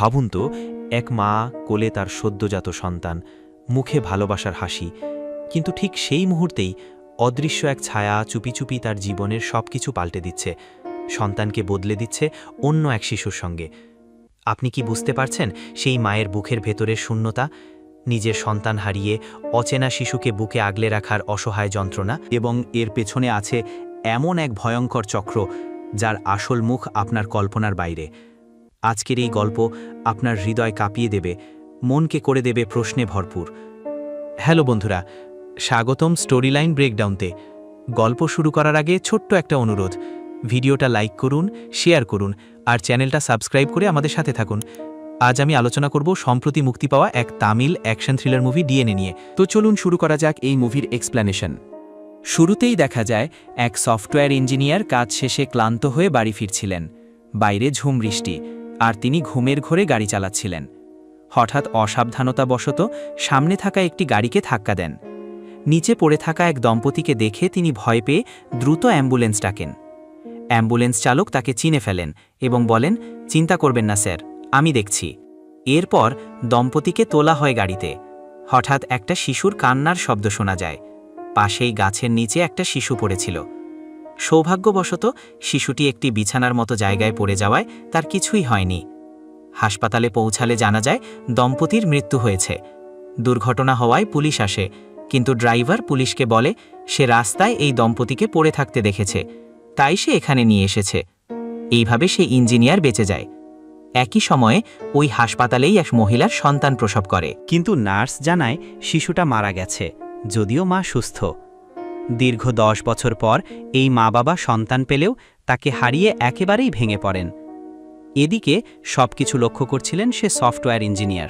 ভাবুন তো, এক মা কোলে তার সদ্যজাত সন্তান, মুখে ভালোবাসার হাসি, কিন্তু ঠিক সেই মুহূর্তেই অদৃশ্য এক ছায়া চুপি চুপি তার জীবনের সব কিছু পাল্টে দিচ্ছে, সন্তানকে বদলে দিচ্ছে অন্য এক শিশুর সঙ্গে। আপনি কি বুঝতে পারছেন সেই মায়ের বুকের ভেতরের শূন্যতা? নিজের সন্তান হারিয়ে অচেনা শিশুকে বুকে আগলে রাখার অসহায় যন্ত্রণা? এবং এর পেছনে আছে এমন এক ভয়ঙ্কর চক্র, যার আসল মুখ আপনার কল্পনার বাইরে। আজকের এই গল্প আপনার হৃদয় কাঁপিয়ে দেবে, মনকে করে দেবে প্রশ্নে ভরপুর। হ্যালো বন্ধুরা, স্বাগতম স্টোরি লাইন ব্রেকডাউনতে। গল্প শুরু করার আগে ছোট্ট একটা অনুরোধ। ভিডিওটা লাইক করুন, শেয়ার করুন, আর চ্যানেলটা সাবস্ক্রাইব করে আমাদের সাথে থাকুন। আজ আমি আলোচনা করব সম্প্রতি মুক্তি পাওয়া এক Tamil action thriller movie DNA নিয়ে। তো চলুন শুরু করা যাক এই মুভির এক্সপ্ল্যানেশন শুরুতেই দেখা যায়, এক সফটওয়্যার ইঞ্জিনিয়ার কাজ শেষে ক্লান্ত হয়ে বাড়ি ফিরছিলেন। বাইরে ঝুম বৃষ্টি। আর তিনি ঘুমের ঘোরে গাড়ি চালাচ্ছিলেন। হঠাৎ অসাবধানতাবশত সামনে থাকা একটি গাড়িকে ধাক্কা দেন। নিচে পড়ে থাকা এক দম্পতিকে দেখে তিনি ভয় পেয়ে দ্রুত অ্যাম্বুলেন্স ডাকেন। অ্যাম্বুলেন্স চালক তাকে চিনে ফেলেন এবং বলেন, চিন্তা করবেন না, স্যার, আমি দেখছি। এরপর দম্পতিকে তোলা হয় গাড়িতে। হঠাৎ একটা শিশুর কান্নার শব্দ শোনা যায়। পাশেই গাছের নিচে একটা শিশু পড়েছিল। সৌভাগ্যবশত, শিশুটি একটি বিছানার মতো জায়গায় পড়ে যাওয়ায় তার কিছুই হয়নি। হাসপাতালে পৌঁছালে জানা যায়, দম্পতির মৃত্যু হয়েছে। দুর্ঘটনা হওয়ায় পুলিশ আসে, কিন্তু ড্রাইভার পুলিশকে বলে, সে রাস্তায় এই দম্পতিকে পড়ে থাকতে দেখেছে। তাই সে এখানে নিয়ে এসেছে। এইভাবে সে ইঞ্জিনিয়ার বেঁচে যায়। একই সময়ে, ওই হাসপাতালেই এক মহিলার সন্তান প্রসব করে। কিন্তু নার্স জানায়, শিশুটা মারা গেছে। যদিও মা সুস্থ। দীর্ঘ দশ বছর পর এই মা বাবা সন্তান পেলেও তাকে হারিয়ে একেবারেই ভেঙে পড়েন। এদিকে সবকিছু লক্ষ্য করছিলেন সে সফটওয়্যার ইঞ্জিনিয়ার।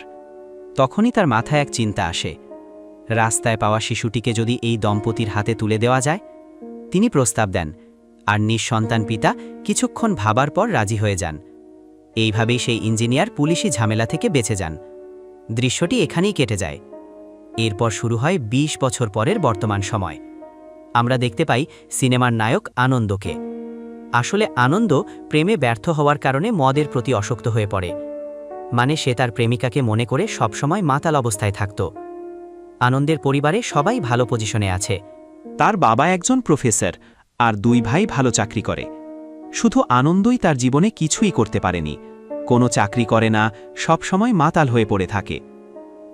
তখনই তার মাথায় এক চিন্তা আসে। রাস্তায় পাওয়া শিশুটিকে যদি এই দম্পতির হাতে তুলে দেওয়া যায়, তিনি প্রস্তাব দেন, আর নিঃসন্তান পিতা কিছুক্ষণ ভাবার পর রাজি হয়ে যান। এইভাবেই সেই ইঞ্জিনিয়ার পুলিশি ঝামেলা থেকে বেঁচে যান। দৃশ্যটি এখানেই কেটে যায়। এরপর শুরু হয় ২০ বছর পরের বর্তমান সময়। আমরা দেখতে পাই সিনেমার নায়ক আনন্দকে। আসলে আনন্দ প্রেমে ব্যর্থ হওয়ার কারণে মদের প্রতি অশক্ত হয়ে পড়ে। মানে সে তার প্রেমিকাকে মনে করে সবসময় মাতাল অবস্থায় থাকত। আনন্দের পরিবারে সবাই ভালো পজিশনে আছে। তার বাবা একজন প্রফেসর আর দুই ভাই ভালো চাকরি করে। শুধু আনন্দই তার জীবনে কিছুই করতে পারেনি। কোনো চাকরি করে না, সবসময় মাতাল হয়ে পড়ে থাকে।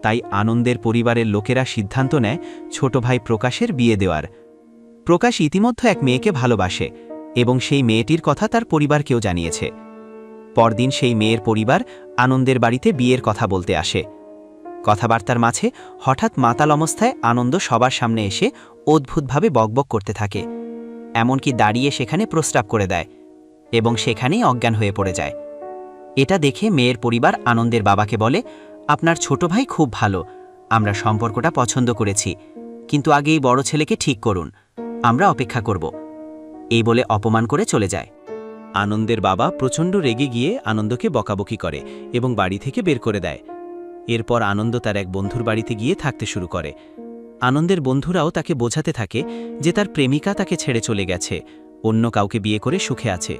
তাই আনন্দের পরিবারের লোকেরা সিদ্ধান্ত নেয় ছোট ভাই প্রকাশের বিয়ে দেওয়ার। প্রকাশ ইতিমধ্যে এক মেয়েকে ভালোবাসে এবং সেই মেয়েটির কথা তার পরিবারকেও জানিয়েছে। পরদিন সেই মেয়ের পরিবার আনন্দের বাড়িতে বিয়ের কথা বলতে আসে। কথাবার্তার মাঝে হঠাৎ মাতাল অবস্থায় আনন্দ সবার সামনে এসে অদ্ভুতভাবে বকবক করতে থাকে। এমনকি দাঁড়িয়ে সেখানে প্রস্তাব করে দেয় এবং সেখানেই অজ্ঞান হয়ে পড়ে যায়। এটা দেখে মেয়ের পরিবার আনন্দের বাবাকে বলে, আপনার ছোট ভাই খুব ভালো, আমরা সম্পর্কটা পছন্দ করেছি, কিন্তু আগে এই বড় ছেলেকে ঠিক করুন। আমরা অপেক্ষা করব। এই বলে অপমান করে চলে যায়। আনন্দের বাবা প্রচণ্ড রেগে গিয়ে আনন্দকে বকাবকি করে এবং বাড়ি থেকে বের করে দেয়। এরপর আনন্দ তার এক বন্ধুর বাড়িতে গিয়ে থাকতে শুরু করে। আনন্দের বন্ধুরাও তাকে বোঝাতে থাকে যে তার প্রেমিকা তাকে ছেড়ে চলে গেছে, অন্য কাউকে বিয়ে করে সুখে আছে।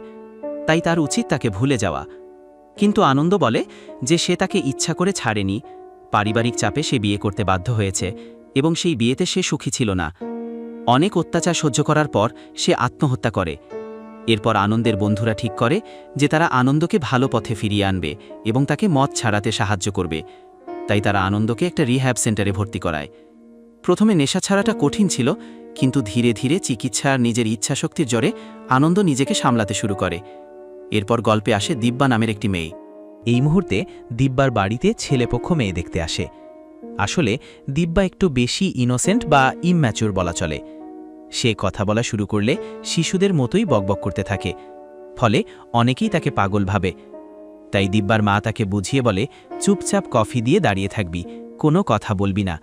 তাই তার উচিত তাকে ভুলে যাওয়া। কিন্তু আনন্দ বলে যে সে তাকে ইচ্ছা করে ছাড়েনি, পারিবারিক চাপে সে বিয়ে করতে বাধ্য হয়েছে এবং সেই বিয়েতে সে সুখী ছিল না। অনেক অত্যাচার সহ্য করার পর সে আত্মহত্যা করে। এরপর আনন্দের বন্ধুরা ঠিক করে যে তারা আনন্দকে ভালো পথে ফিরিয়ে আনবে এবং তাকে মদ ছাড়াতে সাহায্য করবে। তাই তারা আনন্দকে একটা রিহ্যাব সেন্টারে ভর্তি করায়। প্রথমে নেশা ছাড়াটা কঠিন ছিল, কিন্তু ধীরে ধীরে চিকিৎসা আর নিজের ইচ্ছাশক্তির জ্বরে আনন্দ নিজেকে সামলাতে শুরু করে। এরপর গল্পে আসে দিব্যা নামের একটি মেয়ে। এই মুহূর্তে দিব্যার বাড়িতে ছেলেপক্ষ মেয়ে দেখতে আসে। আসলে দিব্যা একটু বেশি ইনোসেন্ট বা ইম্যাচুর বলা চলে। সে কথা বলা শুরু করলে শিশুদের মতোই বকবক করতে থাকে। ফলে অনেকেই তাকে পাগল ভাবে। তাই দিব্যার মা তাকে বুঝিয়ে বলে, চুপচাপ কফি দিয়ে দাঁড়িয়ে থাকবি, কোনো কথা বলবি না।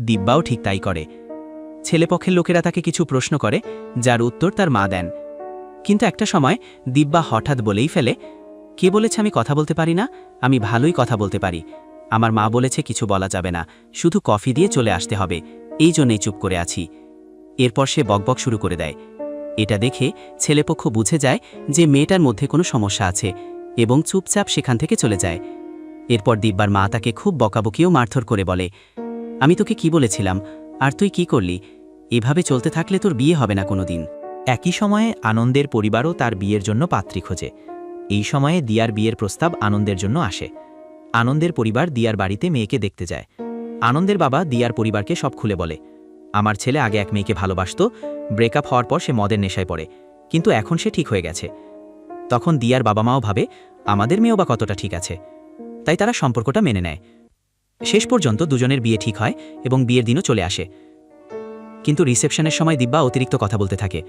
দিব্যাও ঠিক তাই করে। ছেলেপক্ষের লোকেরা তাকে কিছু প্রশ্ন করে, যার উত্তর তার মা দেন। কিন্তু একটা সময় দিব্যা হঠাৎ বলেই ফেলে, কে বলেছে আমি কথা বলতে পারি না? আমি ভালোই কথা বলতে পারি। আমার মা বলেছে কিছু বলা যাবে না। শুধু কফি দিয়ে চলে আসতে হবে। এই জন্যেই চুপ করে আছি। এরপর সে বকবক শুরু করে দেয়। এটা দেখে ছেলেপক্ষ বুঝে যায় যে মেয়েটার মধ্যে কোনো সমস্যা আছে এবং চুপচাপ সেখান থেকে চলে যায়। এরপর দিব্যার মা তাকে খুব বকাবকিও মারধর করে বলে, আমি তোকে কি বলেছিলাম? আর তুই কি করলি? এভাবে চলতে থাকলে তোর বিয়ে হবে না কোনোদিন। একই সময়ে আনন্দের পরিবারও তার বিয়ের জন্য পাত্রী খোঁজে। এই সময়ে দিয়ার বিয়ের প্রস্তাব আনন্দের জন্য আসে। আনন্দের পরিবার দিয়ার বাড়িতে মেয়েকে দেখতে যায়। আনন্দের বাবা দিয়ার পরিবারকে সব খুলে বলে আমার ছেলে আগে এক মেয়েকে ভালোবাসত ব্রেকআপ হওয়ার পর সে মদের নেশায় পড়ে, কিন্তু এখন সে ঠিক হয়ে গেছে। তখন দিয়ার বাবা মাও ভাবে, আমাদের মেয়েও বা কতটা ঠিক আছে। তাই তারা সম্পর্কটা মেনে নেয়। শেষ পর্যন্ত দুজনের বিয়ে ঠিক হয় এবং বিয়ের দিনও চলে আসে। কিন্তু রিসেপশনের সময় দিব্যা অতিরিক্ত কথা বলতে থাকে,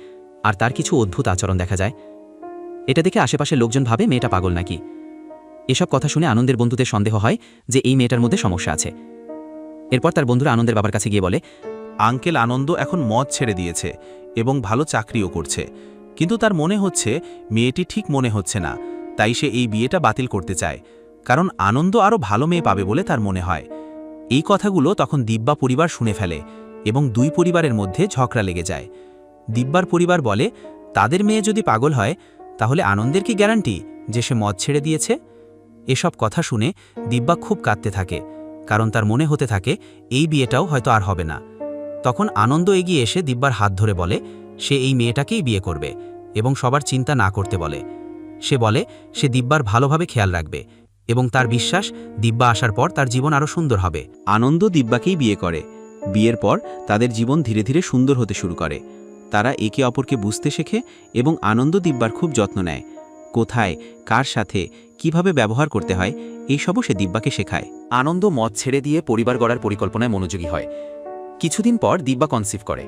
আর তার কিছু অদ্ভুত আচরণ দেখা যায়। এটা দেখে আশেপাশের লোকজন ভাবে, মেয়েটা পাগল নাকি? এসব কথা শুনে আনন্দের বন্ধুদের সন্দেহ হয় যে এই মেয়েটার মধ্যে সমস্যা আছে। এরপর তার বন্ধুরা আনন্দের বাবার কাছে গিয়ে বলে আঙ্কেল আনন্দ এখন মদ ছেড়ে দিয়েছে এবং ভালো চাকরিও করছে। কিন্তু তার মনে হচ্ছে, মেয়েটি ঠিক মনে হচ্ছে না, তাই সে এই বিয়েটা বাতিল করতে চায়। কারণ আনন্দ আরও ভালো মেয়ে পাবে বলে তার মনে হয়। এই কথাগুলো তখন দিব্যা পরিবার শুনে ফেলে এবং দুই পরিবারের মধ্যে ঝগড়া লেগে যায়। দিব্যার পরিবার বলে, তাদের মেয়ে যদি পাগল হয়, তাহলে আনন্দের কি গ্যারান্টি যে সে মদ ছেড়ে দিয়েছে? এসব কথা শুনে দিব্যা খুব কাঁদতে থাকে, কারণ তার মনে হতে থাকে, এই বিয়েটাও হয়তো আর হবে না। তখন আনন্দ এগিয়ে এসে দিব্যার হাত ধরে বলে সে এই মেয়েটাকেই বিয়ে করবে। এবং সবার চিন্তা না করতে বলে। সে বলে সে দিব্যার ভালোভাবে খেয়াল রাখবে এবং তার বিশ্বাস দিব্যা আসার পর তার জীবন আরও সুন্দর হবে। আনন্দ দিব্যাকেই বিয়ে করে। বিয়ের পর তাদের জীবন ধীরে ধীরে সুন্দর হতে শুরু করে। তারা একে অপরকে বুঝতে শেখে এবং আনন্দ দিব্যার খুব যত্ন নেয়। কোথায় কার সাথে কীভাবে ব্যবহার করতে হয় এইসবও সে দিব্যাকে শেখায়। আনন্দ মদ ছেড়ে দিয়ে পরিবার গড়ার পরিকল্পনায় মনোযোগী হয়। কিছুদিন পর দিব্যা কনসিভ করে।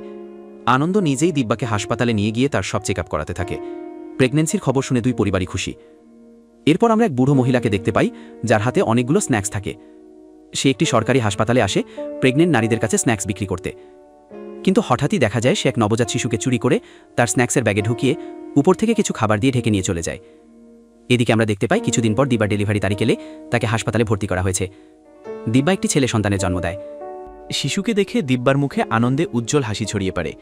আনন্দ নিজেই দিব্যাকে হাসপাতালে নিয়ে গিয়ে তার সব চেক করাতে থাকে। প্রেগনেন্সির খবর শুনে দুই পরিবারই খুশি। এরপর আমরা এক বুড়ো মহিলাকে দেখতে পাই, যার হাতে অনেকগুলো স্ন্যাক্স থাকে। সে একটি সরকারি হাসপাতালে আসে প্রেগনেন্ট নারীদের কাছে স্ন্যাক্স বিক্রি করতে। কিন্তু হঠাৎই দেখা যায়, সে এক নবজাত শিশুকে চুরি করে তার স্ন্যাক্সের ব্যাগে ঢুকিয়ে উপর থেকে কিছু খাবার দিয়ে ঢেকে নিয়ে চলে যায়। এদিকে আমরা দেখতে পাই, কিছুদিন পর দিব্যার ডেলিভারি তারিখ এলে তাকে হাসপাতালে ভর্তি করা হয়েছে। দিব্যা একটি ছেলে সন্তানের জন্ম দেয়। শিশুকে দেখে দিব্যার মুখে আনন্দে উজ্জ্বল হাসি ছড়িয়ে পড়ে।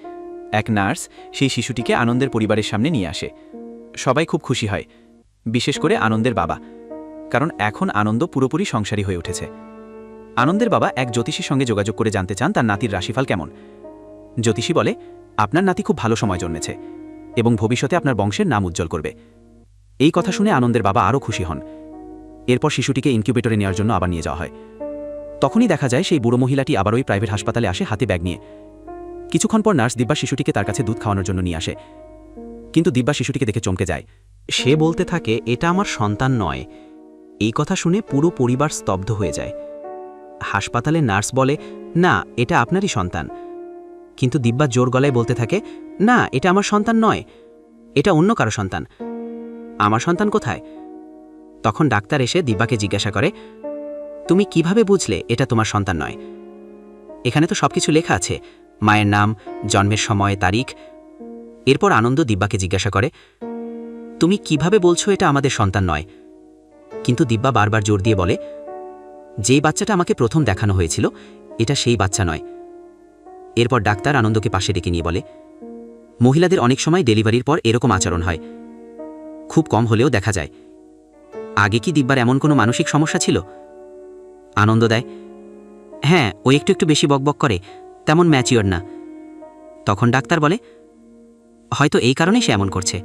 এক নার্স সেই শিশুটিকে আনন্দের পরিবারের সামনে নিয়ে আসে। সবাই খুব খুশি হয়, বিশেষ করে আনন্দের বাবা, কারণ এখন আনন্দ পুরোপুরি সংসারী হয়ে উঠেছে। আনন্দের বাবা এক জ্যোতিষীর সঙ্গে যোগাযোগ করে জানতে চান তার নাতির রাশিফল কেমন। জ্যোতিষী বলে, আপনার নাতি খুব ভালো সময় জন্মেছে এবং ভবিষ্যতে আপনার বংশের নাম উজ্জ্বল করবে। এই কথা শুনে আনন্দের বাবা আরও খুশি হন। এরপর শিশুটিকে ইনকিউবেটরে নেওয়ার জন্য আবার নিয়ে যাওয়া হয়। তখনই দেখা যায় সেই বুড়ো মহিলাটি আবার ওই প্রাইভেট হাসপাতালে আসে হাতে ব্যাগ নিয়ে। কিছুক্ষণ পর নার্স দিব্যা শিশুটিকে তার কাছে দুধ খাওয়ানোর জন্য নিয়ে আসে। কিন্তু দিব্যা শিশুটিকে দেখে চমকে যায়। সে বলতে থাকে, এটা আমার সন্তান নয়। এই কথা শুনে পুরো পরিবার স্তব্ধ হয়ে যায়। হাসপাতালে নার্স বলে, না, এটা আপনারই সন্তান। কিন্তু দিব্যা জোর গলায় বলতে থাকে, না, এটা আমার সন্তান নয়। এটা অন্য কারও সন্তান। আমার সন্তান কোথায়? তখন ডাক্তার এসে দিব্যাকে জিজ্ঞাসা করে তুমি কীভাবে বুঝলে এটা তোমার সন্তান নয়? এখানে তো সবকিছু লেখা আছে। মায়ের নাম, জন্মের সময়, তারিখ। এরপর আনন্দ দিব্যাকে জিজ্ঞাসা করে, তুমি কীভাবে বলছো এটা আমাদের সন্তান নয়? কিন্তু দিব্যা বারবার জোর দিয়ে বলে, যেই বাচ্চাটা আমাকে প্রথম দেখানো হয়েছিল, এটা সেই বাচ্চা নয়। এরপর ডাক্তার আনন্দকে পাশে ডেকে নিয়ে বলে, মহিলাদের অনেক সময় ডেলিভারির পর এরকম আচরণ হয়। খুব কম হলেও দেখা যায়। আগে কি দিব্যার এমন কোনো মানসিক সমস্যা ছিল? আনন্দ দেয়। হ্যাঁ ও একটু একটু বেশি বকবক করে, তেমন ম্যাচিওর না। তখন ডাক্তার বলে, হয়তো এই কারণেই সে এমন করছে।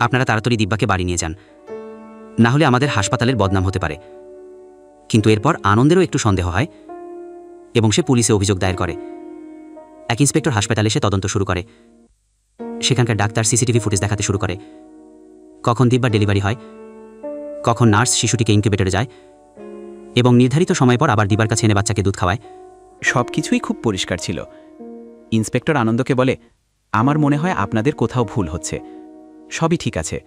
আপনারা তাড়াতাড়ি দিব্যাকে বাড়ি নিয়ে যান। না হলে আমাদের হাসপাতালের বদনাম হতে পারে। কিন্তু এরপর আনন্দেরও একটু সন্দেহ হয় এবং সে পুলিশে অভিযোগ দায়ের করে। এক ইন্সপেক্টর হাসপাতালে এসে তদন্ত শুরু করে। সেখানকার ডাক্তার সিসিটিভি ফুটেজ দেখাতে শুরু করে। কখন দিব্যার ডেলিভারি হয়, কখন নার্স শিশুটিকে ইনকিউবেটরে যায় এবং নির্ধারিত সময় পর আবার দিবার কাছে এনে বাচ্চাকে দুধ খাওয়ায়। সব কিছুই খুব পরিষ্কার ছিল। ইন্সপেক্টর আনন্দকে বলে, আমার মনে হয় আপনাদের কোথাও ভুল হচ্ছে। সবই ঠিক আছে।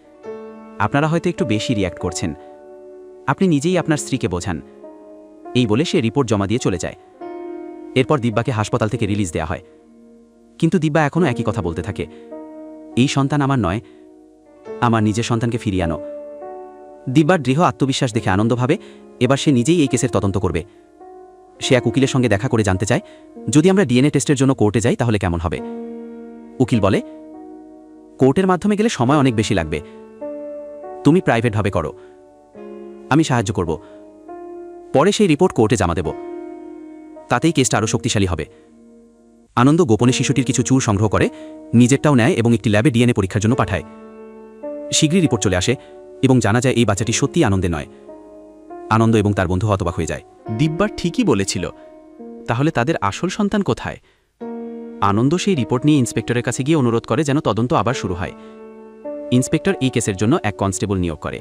আপনারা হয়তো একটু বেশি রিয়্যাক্ট করছেন। আপনি নিজেই আপনার স্ত্রীকে বোঝান। এই বলে সে রিপোর্ট জমা দিয়ে চলে যায়। এরপর দিব্যাকে হাসপাতাল থেকে রিলিজ দেওয়া হয়। কিন্তু দিব্যা এখনও একই কথা বলতে থাকে। এই সন্তান আমার নয়। আমার নিজের সন্তানকে ফিরিয়ে আনো। দিব্যার দৃঢ় আত্মবিশ্বাস দেখে আনন্দ ভাবে এবার সে নিজেই এই কেসের তদন্ত করবে। সে এক উকিলের সঙ্গে দেখা করে জানতে চায়, যদি আমরা ডিএনএ টেস্টের জন্য কোর্টে যাই, তাহলে কেমন হবে? উকিল বলে, কোর্টের মাধ্যমে গেলে সময় অনেক বেশি লাগবে। তুমি প্রাইভেটভাবে করো। আমি সাহায্য করব। পরে সেই রিপোর্ট কোর্টে জমা দেব। তাতেই কেসটা আরও শক্তিশালী হবে। আনন্দ গোপনে শিশুটির কিছু চুর সংগ্রহ করে, নিজেরটাও নেয় এবং একটি ল্যাবে ডিএনএ পরীক্ষার জন্য পাঠায়। শীঘ্রই রিপোর্ট চলে আসে এবং জানা যায় এই বাচ্চাটি সত্যিই আনন্দে নয়। আনন্দ এবং তার বন্ধু হতবাক হয়ে যায়। দিব্যার ঠিকই বলেছিল, তাহলে তাদের আসল সন্তান কোথায়? আনন্দ সেই রিপোর্ট নিয়ে ইন্সপেক্টরের কাছে গিয়ে অনুরোধ করে যেন তদন্ত আবার শুরু হয়। ইন্সপেক্টর এই কেসের জন্য এক কনস্টেবল নিয়োগ করে,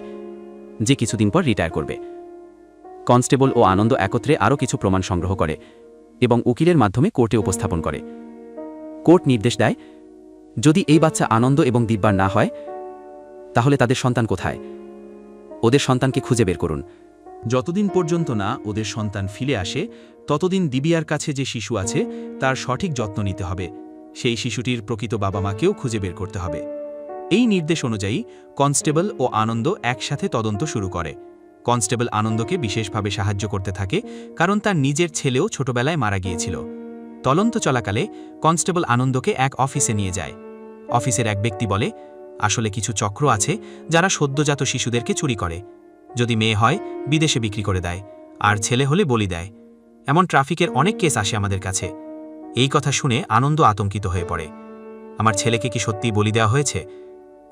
যে কিছুদিন পর রিটায়ার করবে। কনস্টেবল ও আনন্দ একত্রে আরও কিছু প্রমাণ সংগ্রহ করে এবং উকিলের মাধ্যমে কোর্টে উপস্থাপন করে। কোর্ট নির্দেশ দেয়, যদি এই বাচ্চা আনন্দ এবং দিব্যার না হয়, তাহলে তাদের সন্তান কোথায়? ওদের সন্তানকে খুঁজে বের করুন। যতদিন পর্যন্ত না ওদের সন্তান ফিরে আসে, ততদিন দিবিয়ার কাছে যে শিশু আছে, তার সঠিক যত্ন নিতে হবে। সেই শিশুটির প্রকৃত বাবা মাকেও খুঁজে বের করতে হবে। এই নির্দেশ অনুযায়ী কনস্টেবল ও আনন্দ একসাথে তদন্ত শুরু করে। কনস্টেবল আনন্দকে বিশেষভাবে সাহায্য করতে থাকে, কারণ তার নিজের ছেলেও ছোটবেলায় মারা গিয়েছিল। তদন্ত চলাকালে কনস্টেবল আনন্দকে এক অফিসে নিয়ে যায়। অফিসের এক ব্যক্তি বলে, আসলে কিছু চক্র আছে যারা সদ্যজাত শিশুদেরকে চুরি করে। যদি মেয়ে হয়, বিদেশে বিক্রি করে দেয়, আর ছেলে হলে বলি দেয়। এমন ট্রাফিকের অনেক কেস আসে আমাদের কাছে। এই কথা শুনে আনন্দ আতঙ্কিত হয়ে পড়ে। আমার ছেলেকে কি সত্যিই বলি দেওয়া হয়েছে?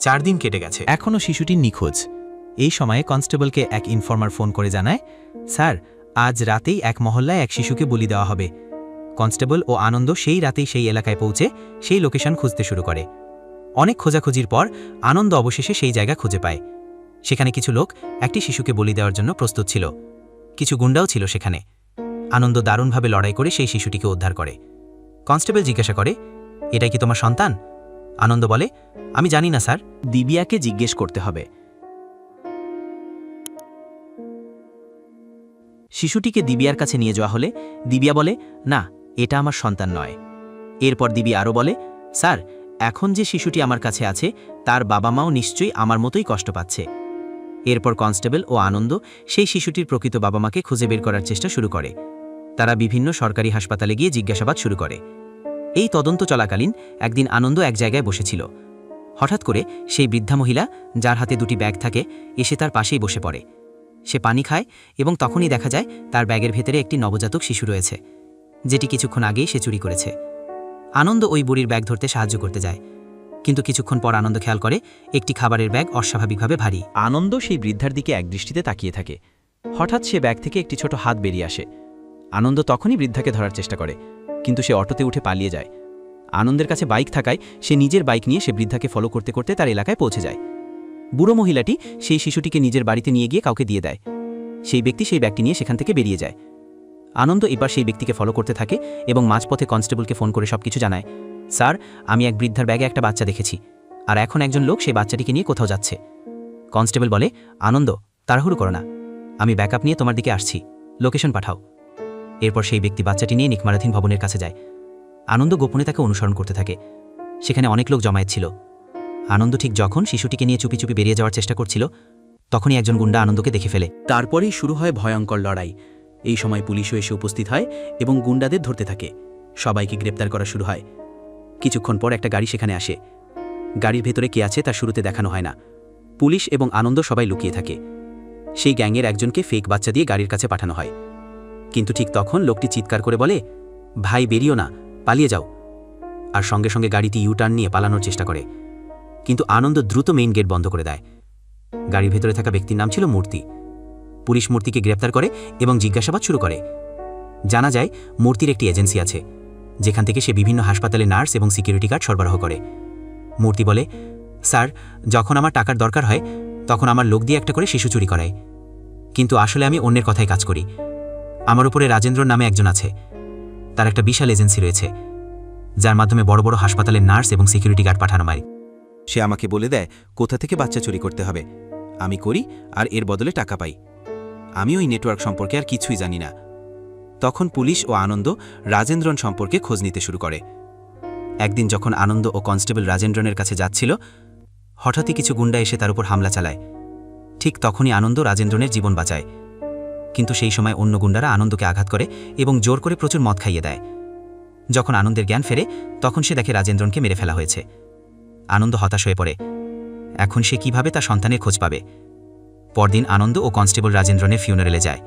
চার দিন কেটে গেছে। এখনও শিশুটি নিখোঁজ। এই সময়ে কনস্টেবলকে এক ইনফর্মার ফোন করে জানায়, স্যার, আজ রাতেই এক মহল্লায় এক শিশুকে বলি দেওয়া হবে। কনস্টেবল ও আনন্দ সেই রাতেই সেই এলাকায় পৌঁছে সেই লোকেশন খুঁজতে শুরু করে। অনেক খোঁজাখুঁজির পর আনন্দ অবশেষে সেই জায়গা খুঁজে পায়। সেখানে কিছু লোক একটি শিশুকে বলি দেওয়ার জন্য প্রস্তুত ছিল। কিছু গুন্ডাও ছিল সেখানে। আনন্দ দারুণভাবে লড়াই করে সেই শিশুটিকে উদ্ধার করে। কনস্টেবল জিজ্ঞাসা করে, এটাই কি তোমার সন্তান? আনন্দ বলে, আমি জানি না, স্যার। দিবিয়াকে জিজ্ঞেস করতে হবে। শিশুটিকে দিবিয়ার কাছে নিয়ে যাওয়া হলে দিবিয়া বলে, না, এটা আমার সন্তান নয়। এরপর দিবি আরও বলে, স্যার, এখন যে শিশুটি আমার কাছে আছে, তার বাবা মাও নিশ্চয়ই আমার মতোই কষ্ট পাচ্ছে। এরপর কনস্টেবল ও আনন্দ সেই শিশুটির প্রকৃত বাবা মাকে খুঁজে বের করার চেষ্টা শুরু করে। তারা বিভিন্ন সরকারি হাসপাতালে গিয়ে জিজ্ঞাসাবাদ শুরু করে। এই তদন্ত চলাকালীন একদিন আনন্দ এক জায়গায় বসেছিল। হঠাৎ করে সেই বৃদ্ধা মহিলা, যার হাতে দুটি ব্যাগ থাকে, এসে তার পাশেই বসে পড়ে। সে পানি খায় এবং তখনই দেখা যায় তার ব্যাগের ভেতরে একটি নবজাতক শিশু রয়েছে, যেটি কিছুক্ষণ আগেই সে চুরি করেছে। আনন্দ ওই বুড়ির ব্যাগ ধরতে সাহায্য করতে যায়। কিন্তু কিছুক্ষণ পর আনন্দ খেয়াল করে একটি খাবারের ব্যাগ অস্বাভাবিকভাবে ভারী। আনন্দ সেই বৃদ্ধার দিকে একদৃষ্টিতে তাকিয়ে থাকে। হঠাৎ সে ব্যাগ থেকে একটি ছোট হাত বেরিয়ে আসে। আনন্দ তখনই বৃদ্ধাকে ধরার চেষ্টা করে, কিন্তু সে অটোতে উঠে পালিয়ে যায়। আনন্দের কাছে বাইক থাকায় সে নিজের বাইক নিয়ে সে বৃদ্ধাকে ফলো করতে করতে তার এলাকায় পৌঁছে যায়। বুড়ো মহিলাটি সেই শিশুটিকে নিজের বাড়িতে নিয়ে গিয়ে কাউকে দিয়ে দেয়। সেই ব্যক্তি সেই ব্যাগটি নিয়ে সেখান থেকে বেরিয়ে যায়। আনন্দ এবার সেই ব্যক্তিকে ফলো করতে থাকে এবং মাঝপথে কনস্টেবলকে ফোন করে সবকিছু জানায়। স্যার, আমি এক বৃদ্ধার ব্যাগে একটা বাচ্চা দেখেছি, আর এখন একজন লোক সেই বাচ্চাটিকে নিয়ে কোথাও যাচ্ছে। কনস্টেবল বলে, আনন্দ, তাড়াহুড়ো করো না। আমি ব্যাকআপ নিয়ে তোমার দিকে আসছি। লোকেশন পাঠাও। এরপর সেই ব্যক্তি বাচ্চাটি নিয়ে নিকমারাধীন ভবনের কাছে যায়। আনন্দ গোপনে তাকে অনুসরণ করতে থাকে। সেখানে অনেক লোক জমায়েত ছিল। আনন্দ ঠিক যখন শিশুটিকে নিয়ে চুপি চুপি বেরিয়ে যাওয়ার চেষ্টা করছিল, তখনই একজন গুন্ডা আনন্দকে দেখে ফেলে। তারপরেই শুরু হয় ভয়ঙ্কর লড়াই। এই সময় পুলিশও এসে উপস্থিত হয় এবং গুন্ডাদের ধরতে থাকে। সবাইকে গ্রেপ্তার করা শুরু হয়। কিছুক্ষণ পর একটা গাড়ি সেখানে আসে। গাড়ির ভেতরে কে আছে তা শুরুতে দেখানো হয় না। পুলিশ এবং আনন্দ সবাই লুকিয়ে থাকে। সেই গ্যাংয়ের একজনকে ফেক বাচ্চা দিয়ে গাড়ির কাছে পাঠানো হয়। কিন্তু ঠিক তখন লোকটি চিৎকার করে বলে, ভাই, বেরিও না, পালিয়ে যাও। আর সঙ্গে সঙ্গে গাড়িটি ইউটার্ন নিয়ে পালানোর চেষ্টা করে। কিন্তু আনন্দ দ্রুত মেইন গেট বন্ধ করে দেয়। গাড়ির ভেতরে থাকা ব্যক্তির নাম ছিল মূর্তি। পুলিশ মূর্তিকে গ্রেপ্তার করে এবং জিজ্ঞাসাবাদ শুরু করে। জানা যায়, মূর্তির একটি এজেন্সি আছে। যেখান থেকে সে বিভিন্ন হাসপাতালে নার্স এবং সিকিউরিটি গার্ড সরবরাহ করে। মূর্তি বলে, স্যার, যখন আমার টাকার দরকার হয়, তখন আমার লোক দিয়ে একটা করে শিশু চুরি করায়। কিন্তু আসলে আমি অন্যের কথায় কাজ করি। আমার উপরে রাজেন্দ্র নামে একজন আছে। তার একটা বিশাল এজেন্সি রয়েছে, যার মাধ্যমে বড় বড় হাসপাতালের নার্স এবং সিকিউরিটি গার্ড পাঠানো হয়। সে আমাকে বলে দেয়, কোথা থেকে বাচ্চা চুরি করতে হবে? আমি করি আর এর বদলে টাকা পাই। আমি ওই নেটওয়ার্ক সম্পর্কে আর কিছুই জানি না। তখন পুলিশ ও আনন্দ রাজেন্দ্রন সম্পর্কে খোঁজ নিতে শুরু করে। একদিন যখন আনন্দ ও কনস্টেবল রাজেন্দ্রনের কাছে যাচ্ছিল, হঠাৎই কিছু গুন্ডা এসে তার উপর হামলা চালায়। ঠিক তখনই আনন্দ রাজেন্দ্রনের জীবন বাঁচায়। কিন্তু সেই সময় অন্য গুন্ডারা আনন্দকে আঘাত করে এবং জোর করে প্রচুর মদ খাইয়ে দেয়। যখন আনন্দের জ্ঞান ফেরে, তখন সে দেখে রাজেন্দ্রনকে মেরে ফেলা হয়েছে। আনন্দ হতাশ হয়ে পড়ে। এখন সে কীভাবে তার সন্তানের খোঁজ পাবে? পরদিন আনন্দ ও কনস্টেবল রাজেন্দ্রনের ফিউনারেলে যায়।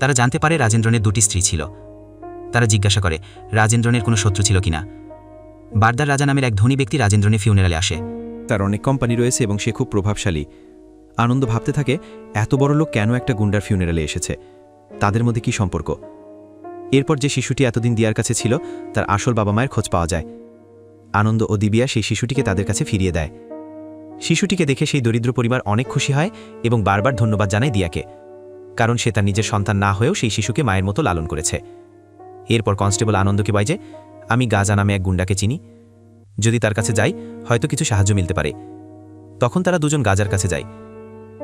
তারা জানতে পারে রাজেন্দ্রনের দুটি স্ত্রী ছিল। তারা জিজ্ঞাসা করে, রাজেন্দ্রনের কোনো শত্রু ছিল কিনা? বারদার রাজা নামের এক ধনী ব্যক্তি রাজেন্দ্রনের ফিউনারালে আসে। তার অনেক কোম্পানি রয়েছে এবং সে খুব প্রভাবশালী। আনন্দ ভাবতে থাকে, এত বড় লোক কেন একটা গুন্ডার ফিউনারালে এসেছে? তাদের মধ্যে কি সম্পর্ক? এরপর যে শিশুটি এতদিন দিয়ার কাছে ছিল, তার আসল বাবা মায়ের খোঁজ পাওয়া যায়। আনন্দ ও দিবিয়া সেই শিশুটিকে তাদের কাছে ফিরিয়ে দেয়। শিশুটিকে দেখে সেই দরিদ্র পরিবার অনেক খুশি হয় এবং বারবার ধন্যবাদ জানায় দিয়াকে। কারণ সে তার নিজের সন্তান না হয়েও সেই শিশুকে মায়ের মতো লালন করেছে। এরপর কনস্টেবল আনন্দকে বয় যে, আমি গাজা নামে এক গুন্ডাকে চিনি। যদি তার কাছে যাই, হয়তো কিছু সাহায্য মিলতে পারে। তখন তারা দুজন গাজার কাছে যায়।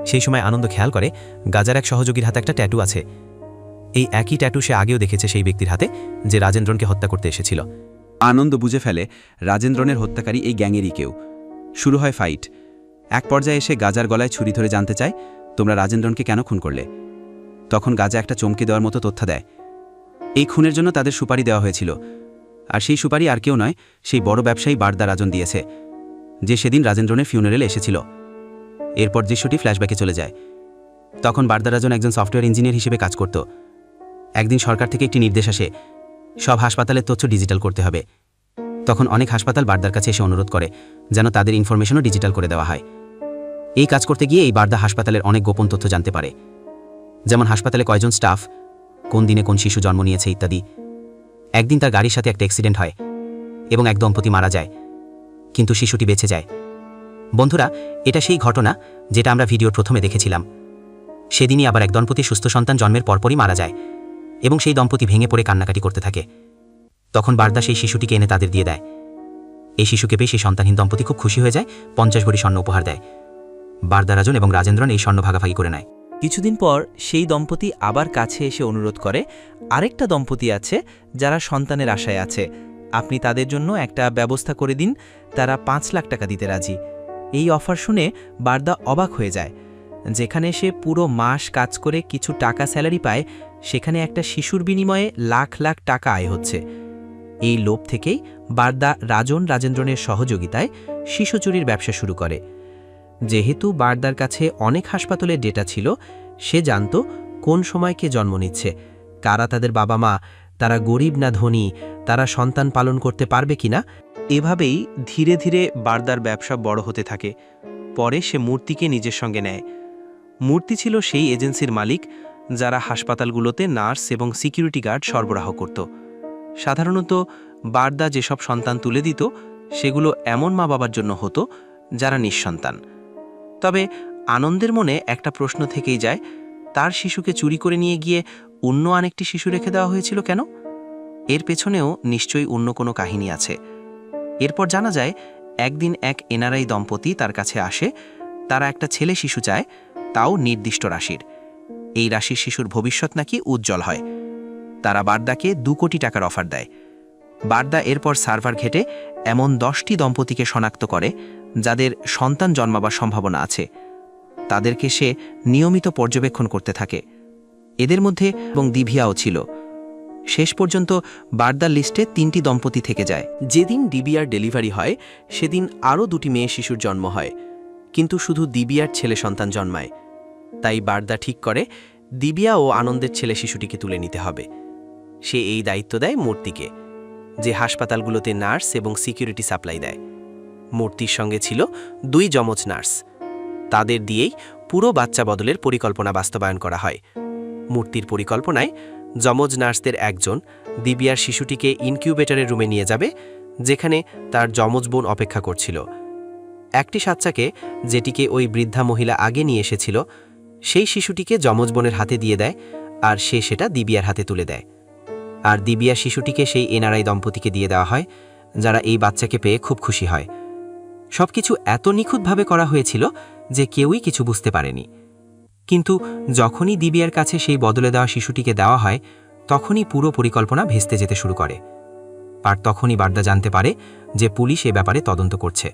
সেই সময় আনন্দ খেয়াল করে, গাজার এক সহযোগীর হাতে একটা ট্যাটু আছে। এই একই ট্যাটু সে আগেও দেখেছে সেই ব্যক্তির হাতে, যে রাজেন্দ্রনকে হত্যা করতে এসেছিল। আনন্দ বুঝে ফেলে, রাজেন্দ্রনের হত্যাকারী এই গ্যাংয়েরই কেউ। শুরু হয় ফাইট। এক পর্যায়ে এসে গাজার গলায় ছুরি ধরে জানতে চায়, তোমরা রাজেন্দ্রনকে কেন খুন করলে? তখন গাজা একটা চমকে দেওয়ার মতো তথ্য দেয়। এই খুনের জন্য তাদের সুপারি দেওয়া হয়েছিল। আর সেই সুপারি আর কেউ নয়, সেই বড় ব্যবসায়ী বারদা রাজন দিয়েছে, যে সেদিন রাজেন্দ্রনের ফিউনারেল এসেছিল। এরপর দৃশ্যটি ফ্ল্যাশব্যাকে চলে যায়। তখন বারদা রাজন একজন সফটওয়্যার ইঞ্জিনিয়ার হিসেবে কাজ করত। একদিন সরকার থেকে একটি নির্দেশ আসে, সব হাসপাতালের তথ্য ডিজিটাল করতে হবে। তখন অনেক হাসপাতাল বারদার কাছে এসে অনুরোধ করে, যেন তাদের ইনফরমেশনও ডিজিটাল করে দেওয়া হয়। এই কাজ করতে গিয়ে এই বারদা হাসপাতালের অনেক গোপন তথ্য জানতে পারে। যেমন হাসপাতালে কয়জন স্টাফ, কোন দিনে কোন শিশু জন্ম নিয়েছে ইত্যাদি। একদিন তার গাড়ির সাথে একটা অ্যাক্সিডেন্ট হয় এবং এক দম্পতি মারা যায়, কিন্তু শিশুটি বেঁচে যায়। বন্ধুরা, এটা সেই ঘটনা যেটা আমরা ভিডিওর প্রথমে দেখেছিলাম। সেদিনই আবার এক দম্পতি সুস্থ সন্তান জন্মের পরপরই মারা যায় এবং সেই দম্পতি ভেঙে পড়ে কান্নাকাটি করতে থাকে। তখন বারদা সেই শিশুটিকে এনে তাদের দিয়ে দেয়। এই শিশুকে পেয়ে সেই সন্তানহীন দম্পতি খুব খুশি হয়ে যায়, পঞ্চাশ ভরি স্বর্ণ উপহার দেয়। বারদা রাজন এবং রাজেন্দ্রন এই স্বর্ণ ভাগাভাগি করে নেয়। কিছুদিন পর সেই দম্পতি আবার কাছে এসে অনুরোধ করে, আরেকটা দম্পতি আছে যারা সন্তানের আশায় আছে। আপনি তাদের জন্য একটা ব্যবস্থা করে দিন, তারা পাঁচ লাখ টাকা দিতে রাজি। এই অফার শুনে বারদা অবাক হয়ে যায়। যেখানে সে পুরো মাস কাজ করে কিছু টাকা স্যালারি পায়, সেখানে একটা শিশুর বিনিময়ে লাখ লাখ টাকা আয় হচ্ছে। এই লোভ থেকেই বারদা রাজন রাজেন্দ্রনের সহযোগিতায় শিশু চুরির ব্যবসা শুরু করে। যেহেতু বারদার কাছে অনেক হাসপাতালের ডেটা ছিল, সে জানত কোন সময় কে জন্ম নিচ্ছে, কারা তাদের বাবা মা, তারা গরিব না ধনী, তারা সন্তান পালন করতে পারবে কিনা এভাবেই ধীরে ধীরে বারদার ব্যবসা বড় হতে থাকে, পরে সে মূর্তিকে নিজের সঙ্গে নেয়। মূর্তি ছিল সেই এজেন্সির মালিক, যারা হাসপাতালগুলোতে নার্স এবং সিকিউরিটি গার্ড সরবরাহ করত। সাধারণত বারদা যেসব সন্তান তুলে দিত, সেগুলো এমন মা বাবার জন্য হতো, যারা নিঃসন্তান। তবে আনন্দের মনে একটা প্রশ্ন থেকেই যায়, তার শিশুকে চুরি করে নিয়ে গিয়ে অন্য আরেকটি শিশু রেখে দেওয়া হয়েছিল কেন? এর পেছনেও নিশ্চয়ই অন্য কোনো কাহিনী আছে। এরপর জানা যায়, একদিন এক এনআরআই দম্পতি তার কাছে আসে, তারা একটা ছেলে শিশু চায়, তাও নির্দিষ্ট রাশির। এই রাশির শিশুর ভবিষ্যৎ নাকি উজ্জ্বল হয়। তারা বার্দাকে দু কোটি টাকার অফার দেয়। বারদা এরপর সার্ভার ঘেটে এমন দশটি দম্পতিকে শনাক্ত করে, যাদের সন্তান জন্মাবার সম্ভাবনা আছে। তাদেরকে সে নিয়মিত পর্যবেক্ষণ করতে থাকে। এদের মধ্যে এবং দিভিয়াও ছিল। শেষ পর্যন্ত বার্দার লিস্টে তিনটি দম্পতি থেকে যায়। যেদিন ডিবিআর ডেলিভারি হয়, সেদিন আরও দুটি মেয়ে শিশুর জন্ম হয়। কিন্তু শুধু দিবিয়ার ছেলে সন্তান জন্মায়। তাই বার্দা ঠিক করে, দিবিয়া ও আনন্দের ছেলে শিশুটিকে তুলে নিতে হবে। সে এই দায়িত্ব দেয় মূর্তিকে। যে হাসপাতালগুলোতে নার্স এবং সিকিউরিটি সাপ্লাই দেয়। মূর্তির সঙ্গে ছিল দুই যমজ নার্স। তাদের দিয়েই পুরো বাচ্চা বদলের পরিকল্পনা বাস্তবায়ন করা হয়। মূর্তির পরিকল্পনায় যমজ নার্সদের একজন দিবিয়ার শিশুটিকে ইনকিউবেটরের রুমে নিয়ে যাবে, যেখানে তার যমজ বোন অপেক্ষা করছিল। একটি সাচ্চাকে যেটিকে ওই বৃদ্ধা মহিলা আগে নিয়ে এসেছিল, সেই শিশুটিকে যমজ বোনের হাতে দিয়ে দেয় আর সে সেটা দিবিয়ার হাতে তুলে দেয়। আর দিবিয়া শিশুটিকে সেই এনআরআই দম্পতিকে দিয়ে দেওয়া হয়, যারা এই বাচ্চাকে পেয়ে খুব খুশি হয়। সবকিছু এত নিখুঁতভাবে করা হয়েছিল যে কেউই কিছু বুঝতে পারেনি। কিন্তু যখনই দিবিয়ার কাছে সেই বদলে দেওয়া শিশুটিকে দেওয়া হয়, তখনই পুরো পরিকল্পনা ভেস্তে যেতে শুরু করে। আর তখনই বার্দা জানতে পারে যে পুলিশ এ ব্যাপারে তদন্ত করছে।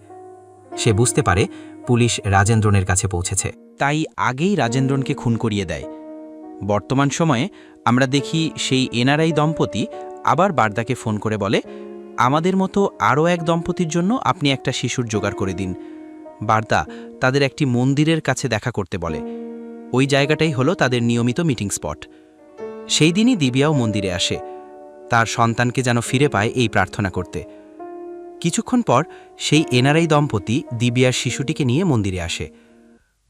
সে বুঝতে পারে পুলিশ রাজেন্দ্রনের কাছে পৌঁছেছে। তাই আগেই রাজেন্দ্রনকে খুন করিয়ে দেয়। বর্তমান সময়ে আমরা দেখি সেই এনআরআই দম্পতি আবার বারদাকে ফোন করে বলে, আমাদের মতো আরও এক দম্পতির জন্য আপনি একটা শিশুর জোগাড় করে দিন। বারদা তাদের একটি মন্দিরের কাছে দেখা করতে বলে। ওই জায়গাটাই হলো তাদের নিয়মিত মিটিং স্পট। সেই দিনই দিবিয়াও মন্দিরে আসে। তার সন্তানকে যেন ফিরে পায় এই প্রার্থনা করতে। কিছুক্ষণ পর সেই এনআরআই দম্পতি দিবিয়ার শিশুটিকে নিয়ে মন্দিরে আসে।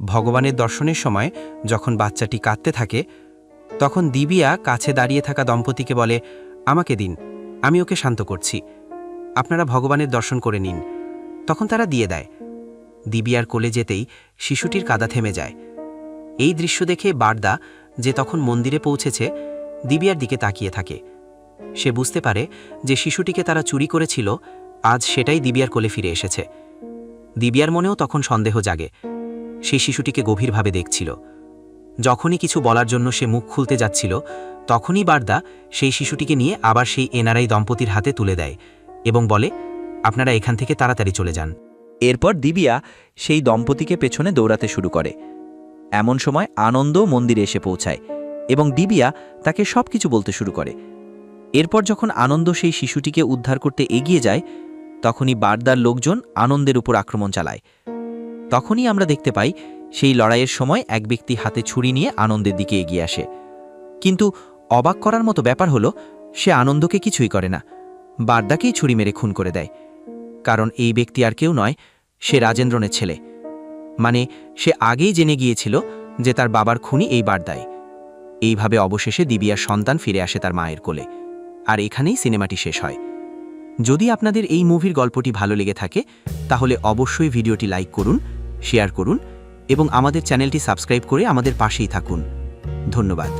ভগবানের দর্শনের সময় যখন বাচ্চাটি কাঁদতে থাকে তখন দিবিয়া কাছে দাঁড়িয়ে থাকা দম্পতিকে বলে, আমাকে দিন, আমি ওকে শান্ত করছি। আপনারা ভগবানের দর্শন করে নিন। তখন তারা দিয়ে দেয়। দিবিয়ার কোলে যেতেই শিশুটির কাদা থেমে যায়। এই দৃশ্য দেখে বারদা, যে তখন মন্দিরে পৌঁছেছে, দিবিয়ার দিকে তাকিয়ে থাকে। সে বুঝতে পারে যে শিশুটিকে তারা চুরি করেছিল, আজ সেটাই দিবিয়ার কোলে ফিরে এসেছে। দিবিয়ার মনেও তখন সন্দেহ জাগে। সেই শিশুটিকে গভীরভাবে দেখছিল। যখনই কিছু বলার জন্য সে মুখ খুলতে যাচ্ছিল, তখনই বারদা সেই শিশুটিকে নিয়ে আবার সেই এনআরআই দম্পতির হাতে তুলে দেয় এবং বলে, আপনারা এখান থেকে তাড়াতাড়ি চলে যান। এরপর দিবিয়া সেই দম্পতিকে পেছনে দৌড়াতে শুরু করে। এমন সময় আনন্দ মন্দিরে এসে পৌঁছায় এবং দিবিয়া তাকে সব কিছু বলতে শুরু করে। এরপর যখন আনন্দ সেই শিশুটিকে উদ্ধার করতে এগিয়ে যায়, তখনই বারদার লোকজন আনন্দের উপর আক্রমণ চালায়। তখনই আমরা দেখতে পাই সেই লড়াইয়ের সময় এক ব্যক্তি হাতে ছুরি নিয়ে আনন্দের দিকে এগিয়ে আসে। কিন্তু অবাক করার মতো ব্যাপার হলো, সে আনন্দকে কিছুই করে না। বারদাকেই ছুরি মেরে খুন করে দেয়। কারণ এই ব্যক্তি আর কেউ নয়, সে রাজেন্দ্রনের ছেলে। মানে সে আগেই জেনে গিয়েছিল যে তার বাবার খুনি এই বারদায় এইভাবে অবশেষে দিবিয়ার সন্তান ফিরে আসে তার মায়ের কোলে। আর এখানেই সিনেমাটি শেষ হয়। যদি আপনাদের এই মুভির গল্পটি ভালো লেগে থাকে, তাহলে অবশ্যই ভিডিওটি লাইক করুন, শেয়ার করুন এবং আমাদের চ্যানেলটি সাবস্ক্রাইব করে আমাদের পাশেই থাকুন। ধন্যবাদ।